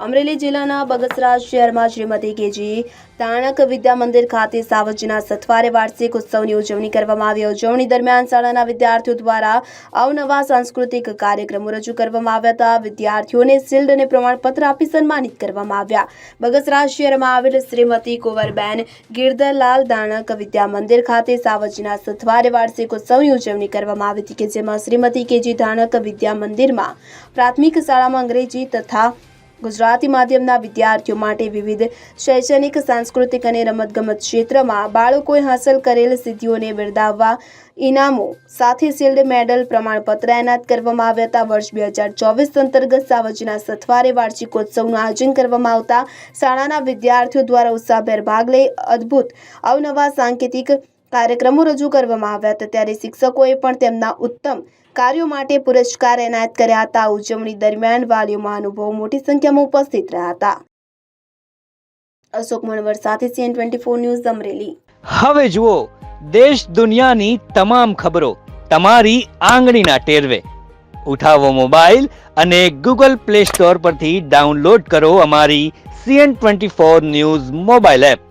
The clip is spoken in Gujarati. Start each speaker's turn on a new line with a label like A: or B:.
A: અમરેલી જિલ્લાના બગસરા શહેરમાં શ્રીમતી કેજી તાણક વિદ્યા મંદિર ખાતે સાવજના સથવારે વાર્ષિક ઉત્સવની ઉજવણી કરવામાં આવી. ઉજવણી દરમિયાન શાળાના વિદ્યાર્થીઓ દ્વારા અવનવા સાંસ્કૃતિક કાર્યક્રમો રજૂ કરવામાં આવ્યા હતા. વિદ્યાર્થીઓને શિલ્ડ અને પ્રમાણપત્ર આપી સન્માનિત કરવામાં આવ્યા. બગસરા શહેરમાં આવેલ શ્રીમતી કુંવરબેન ગિરધરલાલ દાણક વિદ્યા મંદિર ખાતે સાવજના સથવારે વાર્ષિક ઉત્સવની ઉજવણી કરવામાં આવી હતી કે જેમાં શ્રીમતી કેજી દાણક વિદ્યા મંદિરમાં પ્રાથમિક શાળામાં અંગ્રેજી તથા ગુજરાતી માધ્યમના વિદ્યાર્થીઓ માટે વિવિધ શૈક્ષણિક, સાંસ્કૃતિક અને રમતગમત ક્ષેત્રમાં બાળકોએ હાંસલ કરેલ સિદ્ધિઓને બિરદાવવા ઇનામો સાથે શિલ્ડ મેડલ, પ્રમાણપત્ર એનાયત કરવામાં આવ્યા હતા. વર્ષ બે હજાર ચોવીસ અંતર્ગત સાવજના સથવારે વાર્ષિકોત્સવનું આયોજન કરવામાં આવતા શાળાના વિદ્યાર્થીઓ દ્વારા ઉત્સાહભેર ભાગ લઈ અદ્ભુત અવનવા સાંકેતિક કાર્યક્રમો રજૂ કરવામાં આવ્યા હતા. ત્યારે શિક્ષકોએ પણ તેમના ઉત્તમ કાર્યો માટે પુરસ્કાર એનાયત કર્યા હતા. ઉજવણી દરમિયાન વાલીઓ મહાનુભાવો મોટી સંખ્યામાં ઉપસ્થિત રહ્યા હતા. અશોક મણવર સાથે CN twenty four news Amreli.
B: હવે જુઓ, દેશ દુનિયાની તમામ ખબરો તમારી આંગળીના ટેરવે. ઉઠાવો મોબાઈલ અને ગૂગલ પ્લે સ્ટોર પરથી ડાઉનલોડ કરો અમારી CN twenty four news mobile app.